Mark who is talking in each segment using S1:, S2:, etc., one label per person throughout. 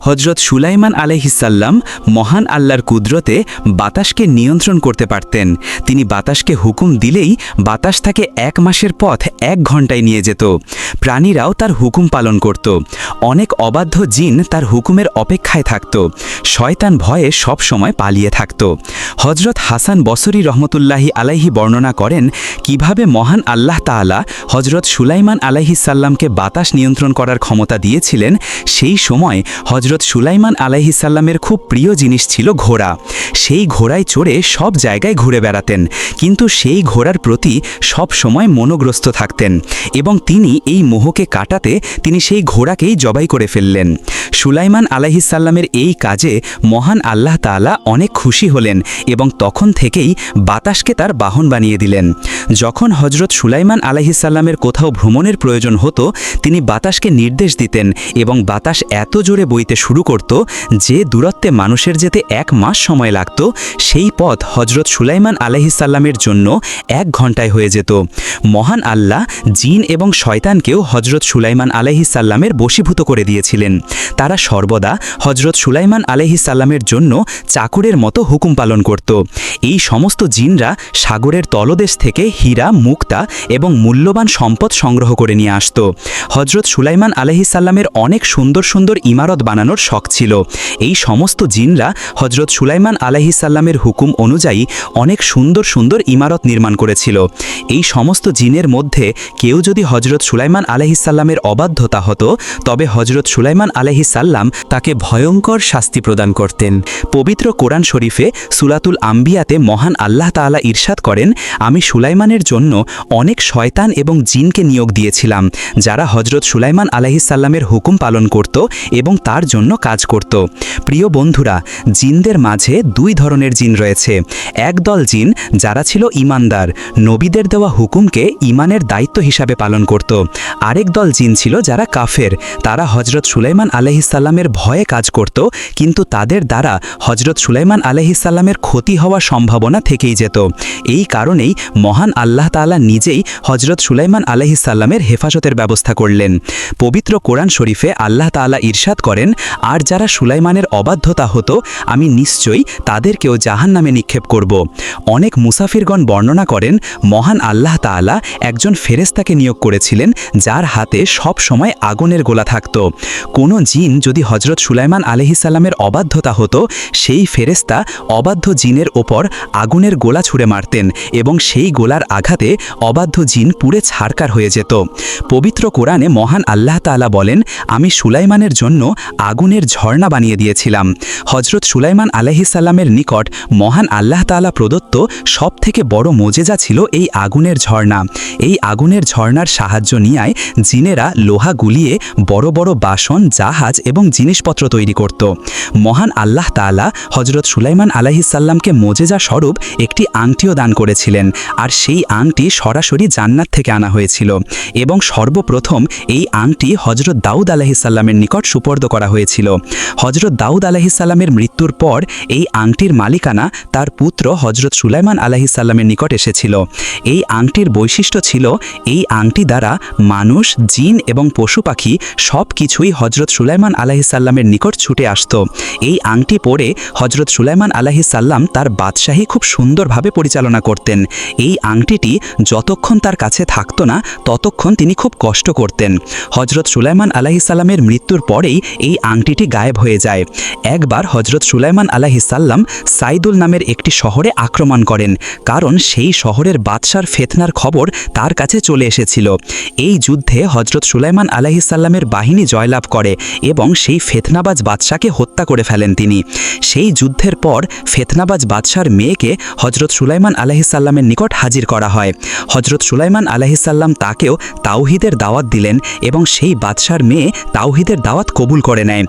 S1: হজরত সুলাইমান আলহিসাল্লাম মহান আল্লাহর কুদরতে বাতাসকে নিয়ন্ত্রণ করতে পারতেন। তিনি বাতাসকে হুকুম দিলেই বাতাস তাকে এক মাসের পথ এক ঘন্টায় নিয়ে যেত। প্রাণীরাও তার হুকুম পালন করত। অনেক অবাধ্য জিন তার হুকুমের অপেক্ষায় থাকত। শয়তান ভয়ে সব সময় পালিয়ে থাকত। হজরত হাসান বসরি রহমতুল্লাহি আলাইহি বর্ণনা করেন, কীভাবে মহান আল্লাহ তাআলা হজরত সুলাইমান আলাইহিসাল্লামকে বাতাস নিয়ন্ত্রণ করার ক্ষমতা দিয়েছিলেন, সেই সময় হজরত সুলাইমান আলাইহিসাল্লামের খুব প্রিয় জিনিস ছিল ঘোড়া। সেই ঘোড়ায় চড়ে সব জায়গায় ঘুরে বেড়াতেন। কিন্তু সেই ঘোড়ার প্রতি সব সময় মনোগ্রস্ত থাকতেন এবং তিনি এই মোহকে কাটাতে তিনি সেই ঘোড়াকেই জবাই করে ফেললেন। সুলাইমান আলাইহিসাল্লামের এই কাজে মহান আল্লাহ তাআলা অনেক খুশি হলেন এবং তখন থেকেই বাতাসকে তার বাহন বানিয়ে দিলেন। যখন হজরত সুলাইমান আলাইহিসাল্লামের কোথাও ভ্রমণের প্রয়োজন হতো, তিনি বাতাসকে নির্দেশ দিতেন এবং বাতাস এত জোরে বইতে শুরু করত যে দূরত্বে মানুষের যেতে এক মাস সময় লাগত, সেই পথ হজরত সুলাইমান আলাইহিসাল্লামের জন্য এক ঘন্টায় হয়ে যেত। মহান আল্লাহ জিন এবং শয়তানকেও হজরত সুলাইমান আলাইহিসাল্লামের বশীভূত করে দিয়েছিলেন। তারা সর্বদা হজরত সুলাইমান আলাইহিসাল্লামের জন্য চাকরের মতো হুকুম পালন করত। এই সমস্ত জিনরা সাগরের তলদেশ থেকে হীরা, মুক্তা এবং মূল্যবান সম্পদ সংগ্রহ করে নিয়ে আসত। হজরত সুলাইমান আলহিসাল্লামের অনেক সুন্দর সুন্দর ইমারত বানানোর শখ ছিল। এই সমস্ত জিনরা হজরত সুলাইমান আলহিসাল্লামের হুকুম অনুযায়ী অনেক সুন্দর সুন্দর ইমারত নির্মাণ করেছিল। এই সমস্ত জিনের মধ্যে কেউ যদি হজরত সুলাইমান আলহিসাল্লামের অবাধ্যতা হতো, তবে হজরত সুলাইমান আলহিসাল্লাম তাকে ভয়ঙ্কর শাস্তি প্রদান করতেন। পবিত্র কোরআন শরীফে সুলাতুল আম্বিয়াতে মহান আল্লাহ তাআলা ইরশাদ করেন, আমি সুলাইমানের জন্য অনেক শয়তান এবং জিনকে নিয়োগ দিয়েছিলাম, যারা হজরত সুলাইমান আলাহিসাল্লামের হুকুম পালন করত এবং তার জন্য কাজ করত। প্রিয় বন্ধুরা, জিনদের মাঝে দুই ধরনের জিন রয়েছে। একদল জিন যারা ছিল ইমানদার, নবীদের দেওয়া হুকুমকে ইমানের দায়িত্ব হিসাবে পালন করত। আরেক দল জিন ছিল যারা কাফের, তারা হজরত সুলাইমান আলহিসাল্লামের ভয়ে কাজ করত, কিন্তু তাদের দ্বারা হজরত সুলাইমান আলহিসাল্লামের ক্ষতি হওয়ার সম্ভাবনা থেকেই যেত। এই কারণেই মহান আল্লাহ তাআলা নিজেই হজরত সুলাইমান আলহিসাল্লামের হেফাজতের ব্যবস্থা করলেন। পবিত্র কোরআন শরীফে আল্লাহ তাআলা ইরশাদ করেন আর যারা সুলাইমানের অবাধ্যতা হতো, আমি নিশ্চয়ই তাদেরকেও জাহান নামে নিক্ষেপ করব। অনেক মুসাফিরগণ বর্ণনা করেন, মহান আল্লাহ তাআলা একজন ফেরেস্তাকে নিয়োগ করেছিলেন, যার হাতে সব সময় আগুনের গোলা থাকত। কোনো জিন যদি হজরত সুলাইমান আলহিসাল্লামের অবাধ্যতা হতো, সেই ফেরেস্তা অবাধ্য জিনের ওপর আগুনের গোলা ছুঁড়ে মারতেন এবং সেই গোলার আঘাতে অবাধ্য জিন পুড়ে ছাড়কার হয়ে যেত। পবিত্র কোরআনে মহান আল্লাহ তাআলা বলেন, আমি সুলাইমানের জন্য আগুনের ঝর্ণা বানিয়ে দিয়েছিলাম। হজরত সুলাইমান আলহিসাল্লামের নিকট মহান আল্লাহ তাআলা প্রদত্ত সব থেকে বড় মোজেজা ছিল এই আগুনের ঝর্ণা। এই আগুনের ঝর্ণার সাহায্য নিয়ায় জিনেরা লোহা গুলিয়ে বড় বড় বাসন, জাহাজ এবং জিনিসপত্র তৈরি করত। মহান আল্লাহ তাআলা হজরত সুলাইমান আলাহিসাল্লামকে মোজেজা স্বরূপ একটি আংটিও দান করেছিলেন। আর সেই আংটি সরাসরি জান্নাত থেকে আনা হয়েছিল। এবং সর্বপ্রথম এই আংটি হজরত দাউদ আলাহিসাল্লামের নিকট সুপর্দ করা হয়েছিল। হজরত দাউদ আলাহিসাল্লামের মৃত্যুর পর এই আংটির মালিকানা তার পুত্র হজরত সুলাইমান আলাহিসাল্লামের নিকট এসেছিল। এই আংটির বৈশিষ্ট্য ছিল, এই আংটি দ্বারা মানুষ, জিন এবং পশু পাখি সব কিছুই হজরত সুলাইমান আলাহিসাল্লামের নিকট ছুটে আসত। এই আংটি পরে হজরত সুলাইমান আলাহিসাল্লাম তার বাদশাহী খুব সুন্দরভাবে পরিচালনা করতেন। এই আংটিটি যতক্ষণ তার কাছে থাকতো না, ততক্ষণ তিনি খুব কষ্ট করতেন। হজরত সুলাইমান আলাহিসাল্লামের মৃত্যুর পরেই এই আংটিটি গায়েব হয়ে যায়। একবার হজরত সুলাইমান আলাহিসাল্লাম সাইদুল নামের একটি শহরে আক্রমণ করেন, কারণ সেই শহরের বাদশার ফেতনার খবর তার কাছে চলে এসেছিল। এই যুদ্ধে হজরত সুলাইমান আলাহিসাল্লামের বাহিনী জয়লাভ করে এবং সেই ফেতনাবাজ বাদশাকে হত্যা করে ফেলেন তিনি। সেই যুদ্ধের পর ফেতনাবাজ বাদশার মেয়েকে হজরত সুলাইমান আলাহিসাল্লামের নিকট হাজির করা হয়। হজরত সুলাইমান আলাহিসাল্লাম তাকেও তাওহিদের দাওয়াত দিলেন এবং সেই বাদশার মেয়ে তাওহিদের দাওয়াত কবুল করে নেয়।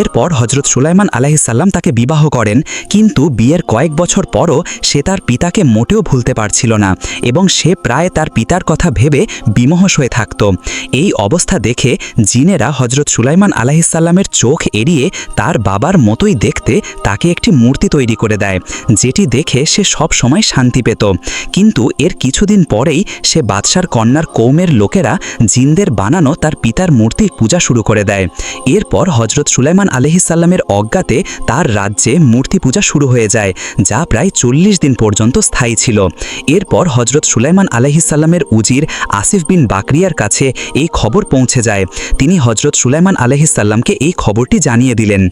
S1: এরপর হজরত সুলাইমান আলাহিসাল্লাম তাকে বিবাহ করেন, কিন্তু বিয়ের কয়েক বছর পরও সে তার পিতাকে মোটেও ভুলতে পারছিল না এবং সে প্রায় তার পিতার কথা ভেবে বিমহস হয়ে থাকত। এই অবস্থা দেখে জিনেরা হজরত সুলাইমান আলাহিসাল্লামের চোখ এড়িয়ে তার বাবার মতোই দেখতে তাকে একটি মূর্তি তৈরি করে দেয়, যেটি দেখে সে সব সময় শান্তি পেত। কিন্তু এর কিছুদিন পরেই সে বাদশার কন্যার কৌমের লোকেরা জিনদের বানানো তার পিতার মূর্তির পূজা শুরু করে দেয়। এরপর হজরত হজরত সুলাইমান আলহিসাল্লামের অজ্ঞাতে তার রাজ্যে মূর্তি পূজা শুরু হয়ে যায়, যা প্রায় চল্লিশ দিন পর্যন্ত স্থায়ী ছিল। এরপর হজরত সুলাইমান আলহিসাল্লামের উজির আসিফ বিন বাকরিয়ার কাছে এই খবর পৌঁছে যায়। তিনি হজরত সুলাইমান আলহিসাল্লামকে এই খবরটি জানিয়ে দিলেন।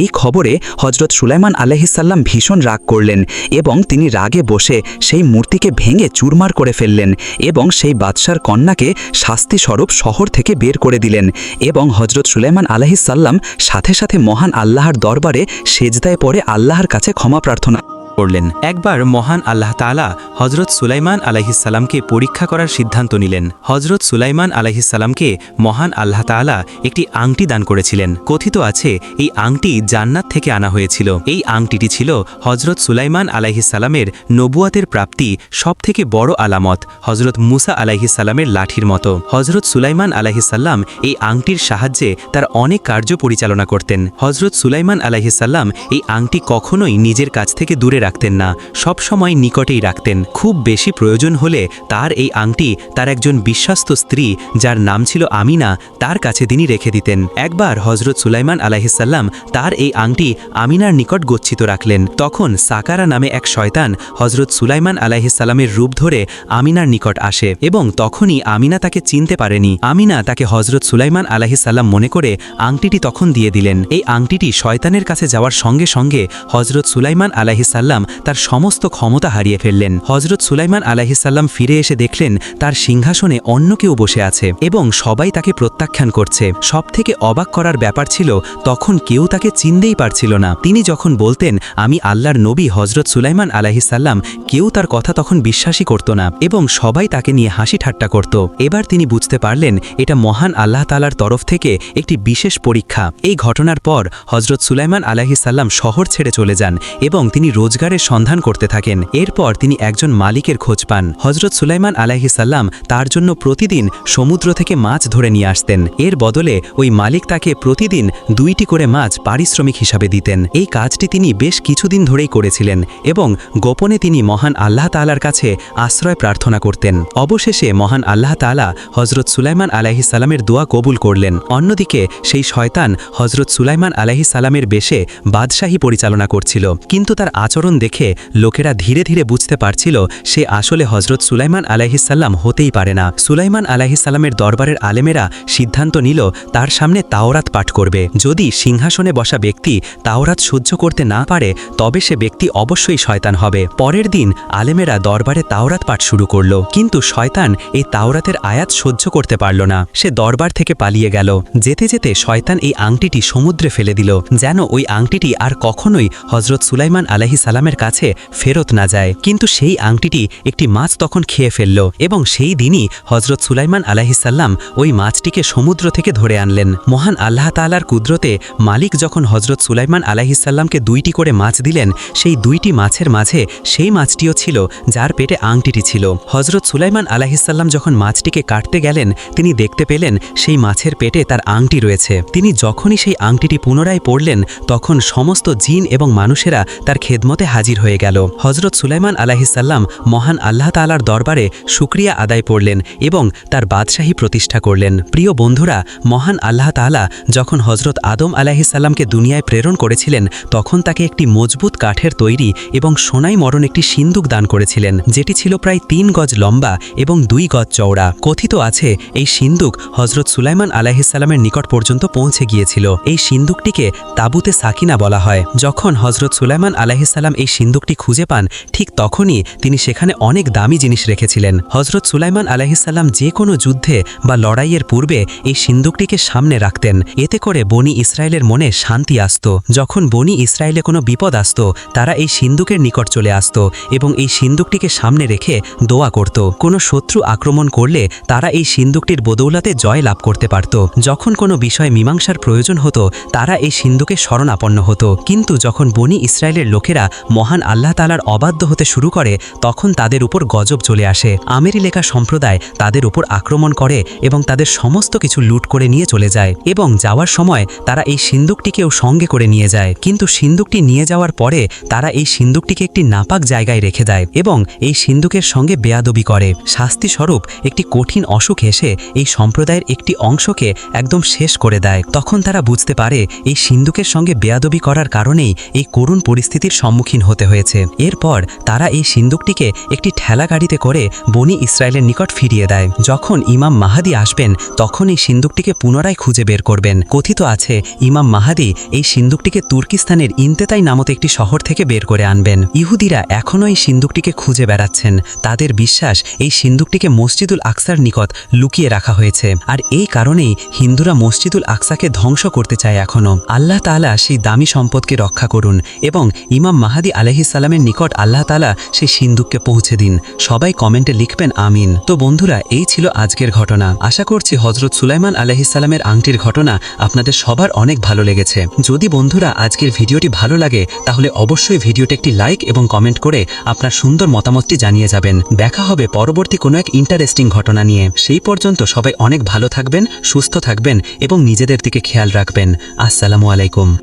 S1: এই খবরে হজরত সুলাইমান আলহিসাল্লাম ভীষণ রাগ করলেন এবং তিনি রাগে বসে সেই মূর্তিকে ভেঙে চুরমার করে ফেললেন এবং সেই বাদশার কন্যাকে শাস্তিস্বরূপ শহর থেকে বের করে দিলেন এবং হজরত সুলাইমান আলহিসাল্লাম সাথে সাথে মহান আল্লাহর দরবারে সেজদায় পড়ে আল্লাহর কাছে ক্ষমা প্রার্থনা।
S2: করলেন। একবার মহান আল্লাহ তাআলা হজরত সুলাইমান আলাইহিসাল্লামকে পরীক্ষা করার সিদ্ধান্ত নিলেন। হজরত সুলাইমান আলাইহিসাল্লামকে মহান আল্লাহ তাআলা একটি আংটি দান করেছিলেন। কথিত আছে, এই আংটি জান্নাত থেকে আনা হয়েছিল। এই আংটিটি ছিল হজরত সুলাইমান আলাইহিসাল্লামের নবুয়াতের প্রাপ্তি সবথেকে বড় আলামত হজরত মুসা আলাইহিসাল্লামের লাঠির মতো। হজরত সুলাইমান আলাইহিসাল্লাম এই আংটির সাহায্যে তার অনেক কার্য পরিচালনা করতেন। হজরত সুলাইমান আলাইহিসাল্লাম এই আংটি কখনোই নিজের কাছ থেকে দূরে রাখতেন না, সব সময় নিকটেই রাখতেন। খুব বেশি প্রয়োজন হলে তার এই আংটি তার একজন বিশ্বস্ত স্ত্রী, যার নাম ছিল আমিনা, তার কাছে তিনি রেখে দিতেন। একবার হজরত সুলাইমান আলাহিসাল্লাম তার এই আংটি আমিনার নিকট গচ্ছিত রাখলেন। তখন সাকারা নামে এক শয়তান হজরত সুলাইমান আলাহিসাল্লামের রূপ ধরে আমিনার নিকট আসে এবং তখনই আমিনা তাকে চিনতে পারেনি। আমিনা তাকে হজরত সুলাইমান আলাহিসাল্লাম মনে করে আংটিটি তখন দিয়ে দিলেন। এই আংটিটি শয়তানের কাছে যাওয়ার সঙ্গে সঙ্গে হজরত সুলাইমান আলাহিসাল্লাম তার সমস্ত ক্ষমতা হারিয়ে ফেললেন। হজরত সুলাইমান আলাহিসাল্লাম ফিরে এসে দেখলেন তার সিংহাসনে অন্য কেউ বসে আছে এবং সবাই তাকে প্রত্যাখ্যান করছে। সব থেকে অবাক করার ব্যাপার ছিল, তখন কেউ তাকে চিনতেই পারছিল না। তিনি যখন বলতেন, আমি আল্লাহর নবী হজরত সুলাইমান আলাহিসাল্লাম কেউ তার কথা তখন বিশ্বাসই করত না এবং সবাই তাকে নিয়ে হাসি ঠাট্টা করত। এবার তিনি বুঝতে পারলেন, এটা মহান আল্লাহ তালার তরফ থেকে একটি বিশেষ পরীক্ষা। এই ঘটনার পর হজরত সুলাইমান আলাহিসাল্লাম শহর ছেড়ে চলে যান এবং তিনি রোজগারের সন্ধান করতে থাকেন। এরপর তিনি একজন মালিকের খোঁজ পান। হজরত সুলাইমান আলাহিসাল্লাম তার জন্য প্রতিদিন সমুদ্র থেকে মাছ ধরে নিয়ে আসতেন। এর বদলে ওই মালিক তাকে প্রতিদিন দুইটি করে মাছ পারিশ্রমিক হিসাবে দিতেন। এই কাজটি তিনি বেশ কিছুদিন ধরেই করেছিলেন এবং গোপনে তিনি মহান আল্লাহ তালার কাছে আশ্রয় প্রার্থনা করতেন। অবশেষে মহান আল্লাহ তালা হজরত সুলাইমান আলাহিসাল্লামের দোয়া কবুল করলেন। অন্যদিকে সেই শয়তান হজরত সুলাইমান আলাহিসাল্লামের বেশে বাদশাহী পরিচালনা করছিল। কিন্তু তার আচরণ দেখে লোকেরা ধীরে ধীরে বুঝতে পারছিল সে আসলে হজরত সুলাইমান আলাহিসাল্লাম হতেই পারে না। সুলাইমান আলাহিসাল্লামের দরবারের আলেমেরা সিদ্ধান্ত নিল, তার সামনে তাওরাত পাঠ করবে। যদি সিংহাসনে বসা ব্যক্তি তাওরাত সহ্য করতে না পারে, তবে সে ব্যক্তি অবশ্যই শয়তান হবে। পরের দিন আলেমেরা দরবারে তাওরাত পাঠ শুরু করল, কিন্তু শয়তান এই তাওরাতের আয়াত সহ্য করতে পারল না। সে দরবার থেকে পালিয়ে গেল। যেতে যেতে শয়তান এই আংটিটি সমুদ্রে ফেলে দিল, যেন ওই আংটিটি আর কখনোই হজরত সুলাইমান আলাহি সালামের কাছে ফেরত না যায়। কিন্তু সেই আংটিটি একটি মাছ তখন খেয়ে ফেলল এবং সেই দিনই হজরত সুলাইমান আলাহিসাল্লাম ওই মাছটিকে সমুদ্র থেকে ধরে আনলেন। মহান আল্লাহ তালার কুদরতে মালিক যখন হজরত সুলাইমান আলাহিসাল্লামকে দুইটি করে মাছ দিলেন, সেই দুইটি মাছের মাঝে সেই মাছটিও ছিল যার পেটে আংটিটি ছিল। হজরত সুলাইমান আলাহিসাল্লাম যখন মাছটিকে কাটতে গেলেন, তিনি দেখতে পেলেন সেই মাছের পেটে তার আংটি রয়েছে। তিনি যখনই সেই আংটিটি পুনরায় পড়লেন তখন সমস্ত জিন এবং মানুষেরা তার খেদমতে হাজির হয়ে গেল। হজরত সুলাইমান আলাহিসাল্লাম মহান আল্লাহ তালার দরবারে সুক্রিয়া আদায় পড়লেন এবং তার বাদশাহী প্রতিষ্ঠা করলেন। প্রিয় বন্ধুরা, মহান আল্লাহ তালা যখন হজরত আদম আলাহিসাল্লামকে দুনিয়ায় প্রেরণ করেছিলেন, তখন তাকে একটি মজবুত কাঠের তৈরি এবং সোনাই মরণ একটি সিন্দুক দান করেছিলেন, যেটি ছিল প্রায় তিন গজ লম্বা এবং দুই গজ চওড়া। কথিত আছে, এই সিন্দুক হজরত সুলাইমান আলাহিসাল্লামের নিকট পর্যন্ত পৌঁছে গিয়েছিল। এই সিন্দুকটিকে তাবুতে সাকিনা বলা হয়। যখন হজরত সুলাইমান আলাহিসাল্লাম এই সিন্দুকটি খুঁজে পান, ঠিক তখনই তিনি সেখানে অনেক দামি জিনিস রেখেছিলেন। হজরত সুলাইমান আলাহিসাল্লাম যে কোনো যুদ্ধে বা লড়াইয়ের পূর্বে এই সিন্দুকটিকে সামনে রাখতেন। এতে করে বনি ইসরায়েলের মনে শান্তি আসত। যখন বনি ইসরায়েলে কোনো বিপদ আসত, তারা এই সিন্দুকের নিকট চলে আসত এবং এই সিন্দুকটিকে সামনে রেখে দোয়া করত। কোনো শত্রু আক্রমণ করলে তারা এই সিন্দুকটির বদৌলাতে জয় লাভ করতে পারত। যখন কোনো বিষয়ে মীমাংসার প্রয়োজন হতো, তারা এই সিন্দুকে শরণাপন্ন হতো। কিন্তু যখন বনি ইসরায়েলের লোকেরা
S3: মহান আল্লাহ তালার অবাধ্য হতে শুরু করে, তখন তাদের উপর গজব চলে আসে। আমেরি লেখা সম্প্রদায় তাদের উপর আক্রমণ করে এবং তাদের সমস্ত কিছু লুট করে নিয়ে চলে যায় এবং যাওয়ার সময় তারা এই সিন্দুকটিকেও সঙ্গে করে নিয়ে যায়। কিন্তু সিন্দুকটি নিয়ে যাওয়ার পরে তারা এই সিন্দুকটিকে একটি নাপাক জায়গায় রেখে দেয় এবং এই সিন্দুকের সঙ্গে বেয়াদবি করে। শাস্তি স্বরূপ একটি কঠিন অসুখ এসে এই সম্প্রদায়ের একটি অংশকে একদম শেষ করে দেয়। তখন তারা বুঝতে পারে, এই সিন্দুকের সঙ্গে বেয়াদবি করার কারণেই এই করুণ পরিস্থিতির সম্মুখীন হতে হয়েছে। এরপর তারা এই সিন্দুকটিকে একটি ঠেলা গাড়িতে করে বনি ইসরায়েলের নিকট ফিরিয়ে দেয়। যখন ইমাম মাহাদি আসবেন, তখন এই সিন্দুকটিকে পুনরায় খুঁজে বের করবেন। কথিত আছে, ইমাম মাহাদি এই সিন্দুকটিকে তুর্কিস্তানের ইন্তেতাই নামক একটি শহর থেকে বের করে আনবেন। ইহুদিরা এখনও এই সিন্দুকটিকে খুঁজে বেড়াচ্ছেন। তাদের বিশ্বাস, এই সিন্দুকটিকে মসজিদুল আকসার নিকট লুকিয়ে রাখা হয়েছে। আর এই কারণেই হিন্দুরা মসজিদুল আকসাকে ধ্বংস করতে চায় এখনও। আল্লাহ তাআলা সেই দামি সম্পদকে রক্ষা করুন এবং ইমাম মাহাদি আলহিসাল্লামের নিকট আল্লাহ তাআলা সেই সিন্দুককে পৌঁছে দিন। সবাই কমেন্টে লিখবেন, আমিন। তো বন্ধুরা, এই ছিল আজকের ঘটনা। আশা করছি হজরত সুলাইমান আলহিসাল্লামের আংটির ঘটনা আপনাদের সবার অনেক ভালো লেগেছে। যদি বন্ধুরা আজকের ভিডিওটি ভালো লাগে, তাহলে অবশ্যই ভিডিওটি একটি লাইক এবং কমেন্ট করে আপনার সুন্দর মতামতটি জানিয়ে যাবেন। দেখা হবে পরবর্তী কোনো এক ইন্টারেস্টিং ঘটনা নিয়ে। সেই পর্যন্ত সবাই অনেক ভালো থাকবেন, সুস্থ থাকবেন এবং নিজেদের দিকে খেয়াল রাখবেন। আসসালামু আলাইকুম।